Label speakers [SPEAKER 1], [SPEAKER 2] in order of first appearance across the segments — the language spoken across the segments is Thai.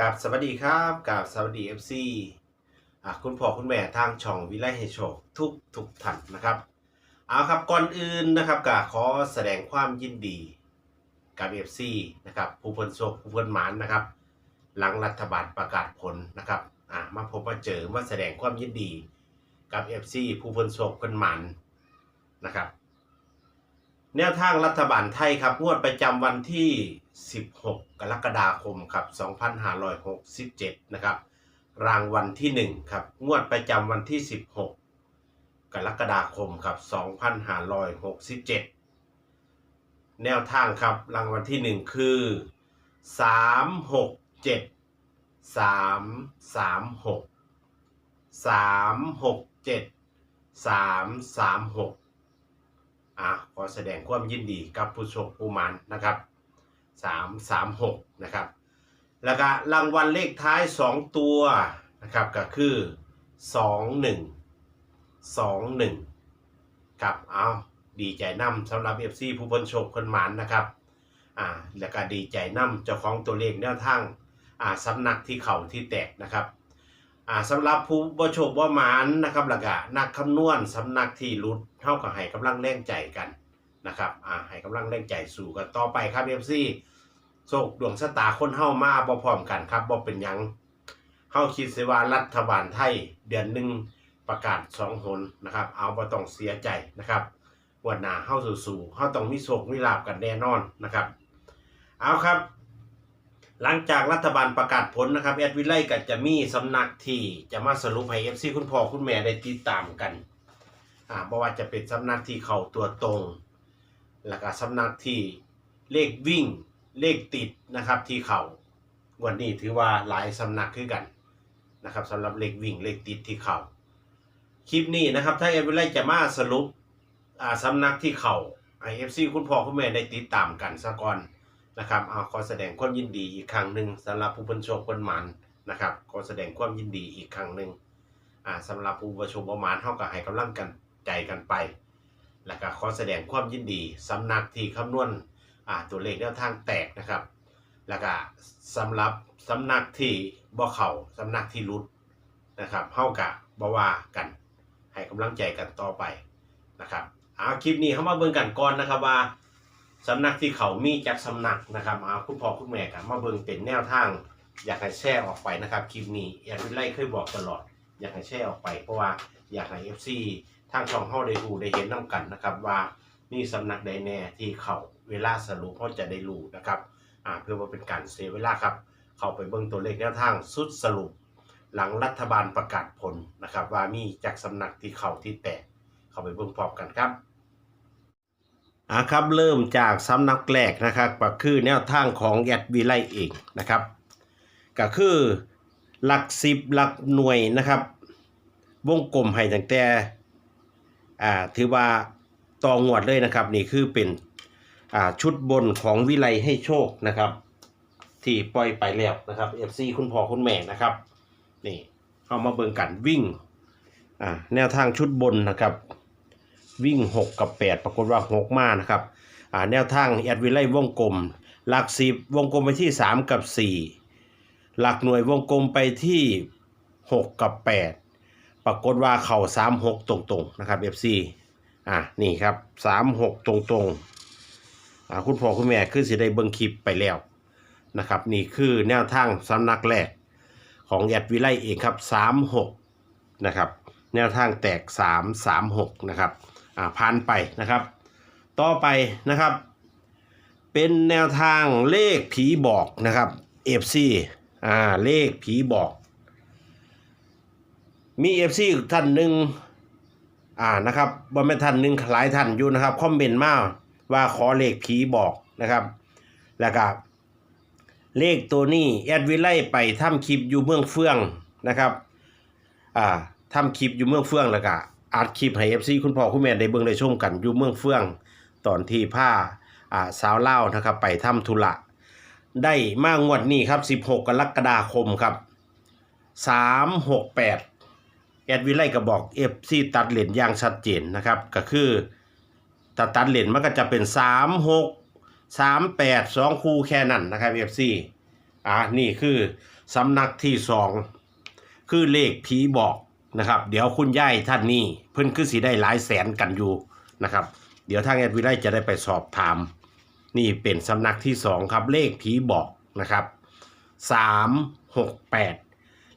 [SPEAKER 1] กับสวัสดีครับกับสวัสดี FC อะคุณพ่อคุณแม่ทางช่องวิไลให้โชคทุกทุกท่านนะครับเอาครับก่อนอื่นนะครับก็ขอแสดงความยินดีกับ FC นะครับผู้เพิ่นโชคผู้เพิ่นหมานนะครับ หลังรัฐบาลประกาศผลนะครับอะมาพบมาเจอมาแสดงความยินดีกับ FC ผู้เพิ่นโชคเพิ่นหมานนะครับ แนวทางรัฐบาลไทยครับงวดประจำวันที่ 16 กรกฎาคมครับ2567 นะครับ รางวัลที่ 1 ครับ งวดประจำวันที่ 16 กรกฎาคมครับ2567 แนวทางครับ รางวัลที่ 1 คือ 367 336 367 336อะขอแสดงความยินดีกับผู้โชคผู้มันนะครับ สามสามหกนะครับแล้วก็รางวัลเลขท้ายสองตัวนะครับก็คือสองหนึ่งสองหนึ่งครับเอาดีใจนำสำหรับเอฟซีผู้พ้นโชคคนหมานนะครับอ่าแล้วก็ดีใจนำเจ้าของตัวเลขแนวทางอ่าสำนักที่เข่าที่แตกนะครับอ่าสำหรับผู้บ่โชคบ่หมานนะครับแล้วก็นักคำนวณสำนักที่รุดเท่ากับให้กำลังแรงใจกันนะครับอ่าให้กำลังแรงใจสู่กันต่อไปครับ FC โชคดวงชะตาคนเฮามาบ่พร้อมกันครับบ่เป็นหยังเฮาคิดสิว่ารัฐบาลไทยเดือนหนึ่งประกาศสองหนนะครับ เอาบ่ต้องเสียใจนะครับวันหน้าเฮาสู่ๆเฮาต้องมีโชคมีลาภกันแน่นอนนะครับ เอาครับ หลังจากรัฐบาลประกาศผลนะครับแอดวิไลก็จะมีสำนักที่จะมาสรุปให้เอฟซีคุณพ่อคุณแม่ได้ติดตามกันอ่าเพราะว่าจะเป็นสำนักที่เข้าตัวตรง แล้วก็สำนักที่เลขวิ่ง เลขติดนะครับที่เข้าวันนี้ถือว่าหลายสำนักคือกันนะครับสำหรับเลขวิ่งเลขติดที่เข้าคลิปนี้นะครับถ้าแอดวิไลจะมาสรุปสำนักที่เข้าให้เอฟซีคุณพ่อคุณแม่ได้ติดตามกันซะก่อนนะครับเอาขอแสดงความยินดีอีกครั้งหนึ่งสำหรับผู้บรรชคคนหมันนะครับขอแสดงความยินดีอีกครั้งหนึ่งสำหรับผู้บรรโชคประมาณเท่ากับให้กำลังกันใจกันไป แล้วก็ขอแสดงความยินดีสำนักที่คำนวณ อ่าตัวเลขแนวทางแตกนะครับ แล้วก็สำหรับสำนักที่บ่เข่าสำนักที่รุดนะครับเท่ากับบ่ว่ากัน ให้กำลังใจกันต่อไปนะครับเอาคลิปนี้เข้ามาเบิ่งกันก่อนนะครับว่าสำนักที่เขามีจากสำนักนะครับเอาคุณพ่อคุณแม่กันมาเบิ่งเป็นแนวทาง อยากให้แชร์ออกไปนะครับคลิปนี้อยากเป็นไล่เคยบอกตลอด อยากให้แชร์ออกไป เพราะว่าอยากให้ FC ทางช่องเฮาได้รู้ได้เห็นนํกันนะครับว่า มีสำนักใดแน่ที่เขาเวลาสรุปเฮาจะได้รู้นะครับอ่าเพื่อว่าเป็นการเสียเวลาครับ เข้าไปเบิ่งตัวเลขแนวทางสุดสรุป หลังรัฐบาลประกาศผลนะครับ ว่ามีจากสำนักที่เขาที่แตกเข้าไปเบิ่งพร้อมกันครับอะครับเริ่มจากสำนักแรกนะครับก็คือแนวทางของแอดวีไลเองนะครับก็คือหลักสิบหลักหน่วยนะครับ วงกลมให้ตั้งแต่อ่าถือว่า ต่องวดเลยนะครับ นี่คือเป็นอ่าชุดบนของวิไลให้โชคนะครับ ที่ปล่อยไปแล้วนะครับ FC คุณพ่อคุณแม่นะครับ นี่เข้ามาเบิ่งกันวิ่งอ่าแนวทางชุดบนนะครับ วิ่ง 6 กับ 8 ปรากฏว่า 6 มานะครับอ่าแนวทางแอดวิไลวงกลม หลัก10วงกลมไปที่ 3 กับ 4 หลักหน่วยวงกลมไปที่ 6 กับ 8 ปรากฏว่าเข่า3 6 ตรงๆนะครับ FC อ่านี่ครับ3 6ตรงๆอ่าคุณพ่อคุณแม่คือสิได้เบิ่งคลิปไปแล้วนะครับ นี่คือแนวทางสำนักแรกของแอดวิไลเองครับ3 6นะครับ แนวทางแตก3 3 6นะครับอ่าผ่านไปนะครับ ต่อไปนะครับ เป็นแนวทางเลขผีบอกนะครับ FC อ่าเลขผีบอก มี FC ท่านหนึ่ง อ่านะครับบ่แม่ท่านหนึ่งหลายท่านอยู่นะครับคอมเมนต์มาว่าขอเลขผีบอกนะครับแล้วก็เลขตัวนี้แอดวิไลไปทำคลิปอยู่เมืองเฟืองนะครับอ่าทำคลิปอยู่เมืองเฟืองแล้วก็อัดคลิปให้ FC คุณพ่อคุณแม่ได้เบิ่งได้ชมกันอยู่เมืองเฟือง ตอนที่ผ้าอ่าสาวเล่านะครับไปทำธุระได้มางวดนี้ครับ 16 กรกฎาคมครับ 368 แอดวิไลก็บอก FC ตัดเหรียญอย่างชัดเจนนะครับ ก็คือตัดตัดเหรียญมันก็จะเป็น36 38 2คู่แค่นั้นนะครับ FC อ่านี่คือสำนักที่สองคือเลขผีบอกนะครับ เดี๋ยวคุณย่ายท่านนี้เพิ่นคือสีได้หลายแสนกันอยู่นะครับ เดี๋ยวทางแอดวิไลจะได้ไปสอบถาม นี่เป็นสำนักที่สองครับเลขผีบอกนะครับสามหกแปด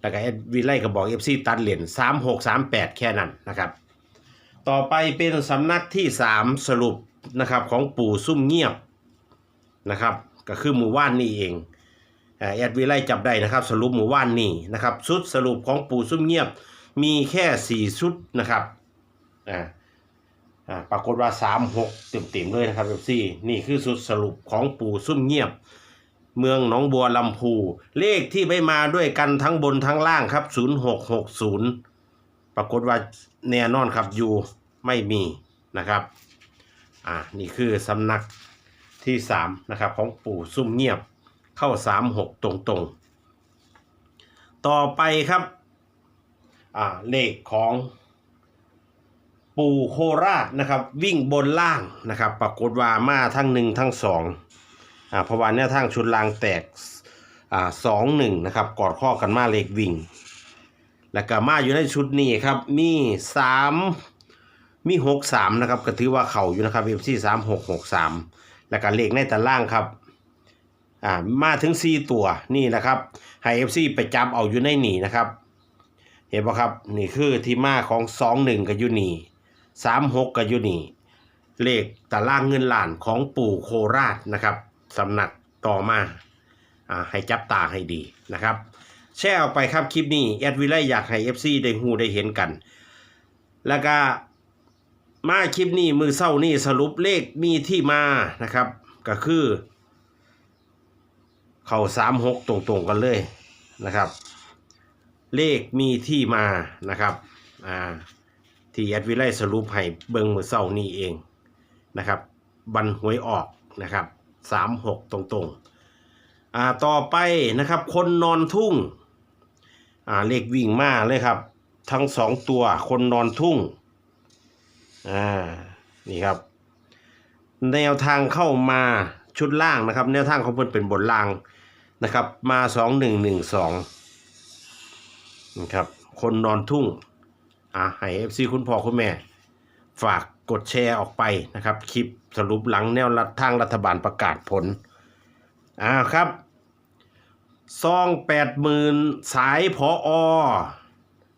[SPEAKER 1] แล้วก็แอดวิไลก็บอกเอฟซีตัดเหรียญสามหกสามแปดแค่นั้นนะครับ ต่อไปเป็นสำนักที่สามสรุปนะครับของปู่ซุ่มเงียบนะครับ ก็คือหมู่ว่านนี่เองอ่าแอดวิไลจับได้นะครับ สรุปหมู่ว่านนี่นะครับชุดสรุปของปู่ซุ่มเงียบมีแค่สี่ชุดนะครับอ่าอ่าปรากฏว่าสามหกเต็มๆเลยนะครับเอฟซีนี่คือสุดสรุปของปู่ซุ่มเงียบ เมืองหนองบัวลำพู เลขที่ไม่มาด้วยกันทั้งบนทั้งล่างครับศูนย์หกหกศูนย์ปรากฏว่าแน่นอนครับอยู่ไม่มีนะครับ อ่า นี่คือสำนักที่สามนะครับ ของปู่ซุ่มเงียบเข้าสามหกตรงๆ ต่อไปครับ อ่า เลขของปู่โคราชนะครับ วิ่งบนล่างนะครับ ปรากฏว่ามาทั้งหนึ่งทั้งสอง อ่าเพราะว่าเนี่ยทางชุดลางแตกอ่าสองหนึ่งนะครับกอดข้อกันมาเลขวิ่ง แล้วก็มาอยู่ในชุดนี้ครับมีสามมีหกสามนะครับก็ถือว่าเข่าอยู่นะครับเอฟซีสามหกหกสามแล้วก็เลขในตารางครับอ่ามาถึงสี่ตัวนี่นะครับให้เอฟซีไปจับเอาอยู่ในหนีนะครับเห็นปะครับนี่คือที่มาของสองหนึ่งกับยูนีสามหกกับยูนีเลขตารางเงินล้านของปู่โคราชนะครับ สำนักต่อมาอ่าให้จับตาให้ดีนะครับ แชร์ออกไปครับคลิปนี้แอดวิไลอยากให้ FC ได้หูได้เห็นกัน แล้วก็มาคลิปนี้มือเศร้านี่สรุปเลขมีที่มานะครับ ก็คือ เข่าสามหกตรงๆกันเลยนะครับ เลขมีที่มานะครับอ่าที่แอดวิไลสรุปให้เบิงมือเศร้านี่เองนะครับบันหวยออกนะครับ สามหกตรงๆอ่าต่อไปนะครับ คนนอนทุ่งอ่าเลขวิ่งมาเลยครับ ทั้งสองตัวคนนอนทุ่งอ่านี่ครับ แนวทางเข้ามาชุดล่างนะครับ แนวทางของเพิ่นเป็นบนล่างนะครับ มาสองหนึ่งหนึ่งสองนะครับคนนอนทุ่งอ่าให้เอฟซีคุณพ่อคุณแม่ ฝาก กดแชร์ออกไปนะครับ คลิปสรุปหลังแนวรัฐทางรัฐบาลประกาศผลอ่าครับซองแปดหมื่นสายพออ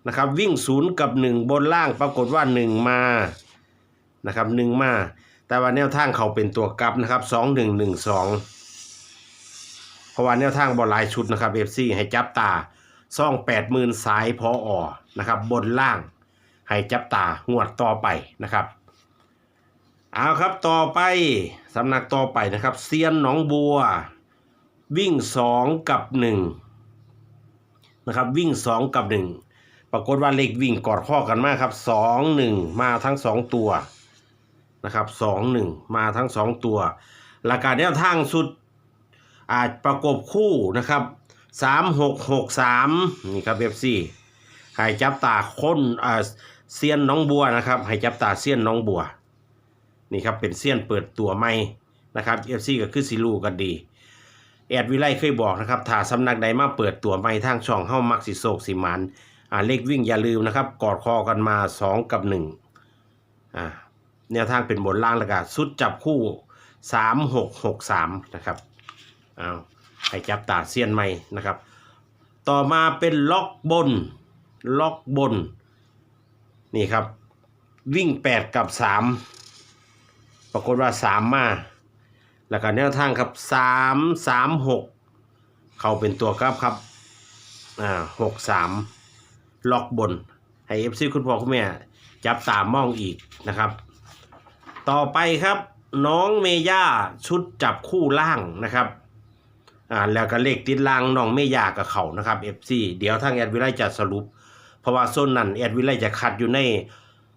[SPEAKER 1] นะครับวิ่งศูนย์กับหนึ่งบนล่างปรากฏว่าหนึ่งมานะครับหนึ่งมา แต่ว่าแนวทางเขาเป็นตัวกลับนะครับสองหนึ่งหนึ่งสองเพราะว่าแนวทางบอลลายชุดนะครับเอฟซีให้จับตาซ่องแปดหมื่นสายพออนะครับบนล่างให้จับตางวดต่อไปนะครับ เอาครับต่อไปสำนักต่อไปนะครับเซียนหนองบัว วิ่งสองกับหนึ่งนะครับวิ่งสองกับหนึ่งปรากฏว่าเลขวิ่งกอดข้อกันมากครับสองหนึ่งมาทั้งสองตัวนะครับสองหนึ่งมาทั้งสองตัวหลักการแนวทางสุดอาจประกบคู่นะครับสามหกหกสามนี่ครับเอฟซีให้จับตาคนเซียนน้องบัวนะครับให้จับตาเซียนน้องบัว นี่ครับเป็นเซียนเปิดตัวใหม่นะครับเอฟซีก็คือสิลูกันดีแอดวิไลเคยบอกนะครับถ้าสำนักใดมาเปิดตัวใหม่ทางช่องเฮ้ามักสิโศกสิมันอ่าเลขวิ่งอย่าลืมนะครับ กอดคอกันมาสองกับหนึ่งอ่าแนวทางเป็นบนล่างแล้วก็สุดจับคู่สามหกหกสามนะครับเอาให้จับตาเซียนใหม่นะครับ ต่อมาเป็นล็อกบนล็อกบน นี่ครับ วิ่งแปดกับสาม ปรากฏว่าสามมาแล้วก็แนวทางครับสามสามหกเข้าเป็นตัวครับครับอ่าหกสามล็อกบน ให้เอฟซีคุณพ่อคุณแม่ จับตามองอีกนะครับ ต่อไปครับน้องเมย่าชุดจับคู่ล่างนะครับอ่าแล้วก็เลขติดล่างน้องเมย่ากับเขานะครับเอฟซีเดี๋ยวทางแอดวิไลจะสรุป เพราะว่าโซนนั้นแอดวิไลจะคัดอยู่ใน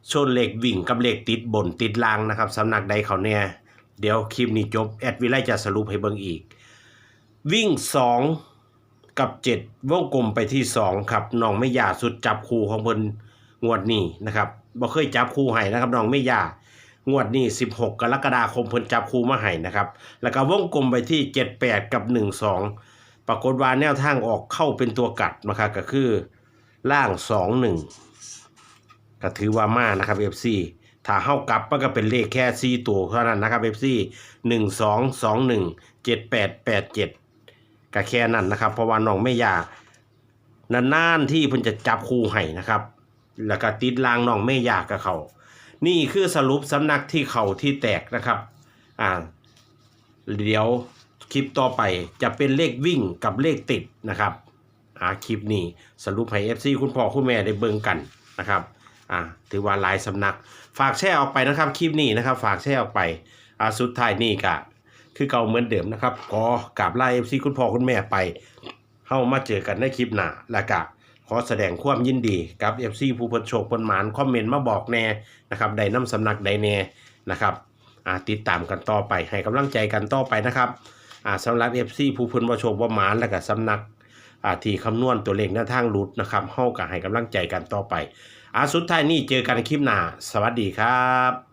[SPEAKER 1] โซนเหลขวิ่งกับเหลขติดบนติดลางนะครับสำนักใดเขาเนี่ยเดี๋ยวคลิปนี้จบ แอดวิไลจะสรุปให้เบิ่งอีก วิ่ง 2 กับ 7 วงกลมไปที่ 2 ครับน้องไม่ยาสุดจับคู่ของเพิ่นงวดนี้นะครับบ่เคยจับคู่ให้นะครับน้องไม่ยางวดนี้ 16 กรกฎาคมเพิ่นจับคู่มาให้นะครับ แล้วก็วงกลมไปที่ 78 กับ 12ปปรากฏว่าแนวทางออกเข้าเป็นตัวกัดนะครับก็คือล่างสองหนึ่ง ก็ถือว่ามานะครับ FC ถ้าเฮากลับมันก็เป็นเลขแค่สี่ตัวเท่านั้นนะครับ FC หนึ่งสองสองหนึ่งเจ็ดแปดแปดเจ็ดก็แค่นั้นนะครับ เพราะว่าน้องไม่ยากนานๆที่เพิ่นจะจับคู่ให้นะครับ แล้วก็ติดลางน้องไม่ยากกับเขานี่คือสรุปสำนักที่เขาที่แตกนะครับ อ่า เดี๋ยวคลิปต่อไปจะเป็นเลขวิ่งกับเลขติดนะครับอ่าคลิปนี้สรุปให้ FC คุณพ่อคุณแม่ได้เบิ่งกันนะครับ อ่าถือว่าหลายสำนัก ฝากแชร์ออกไปนะครับคลิปนี้นะครับ ฝากแชร์ออกไปอ่าสุดท้ายนี่ก็คือเก่าเหมือนเดิมนะครับขอกราบไลา FC คุณพ่อคุณแม่ไปเข้ามาเจอกันในคลิปหน้าแล้วก็ขอแสดงความยินดีกับ FC ผู้เพิ่นโชคเพิ่นหมานคอมเมนต์มาบอกแน่นะครับใดน้ำสำนักใดแน่นะครับอ่าติดตามกันต่อไปให้กำลังใจกันต่อไปนะครับอ่าสำหรับ FC ผู้เพิ่นบ่โชคบ่หมานแล้วก็สำนักอ่าที่คำนวณตัวเลขหน้าทางรุดนะครับเฮาก็ให้กำลังใจกันต่อไป อาสุดท้ายนี่เจอกันคลิปหน้า สวัสดีครับ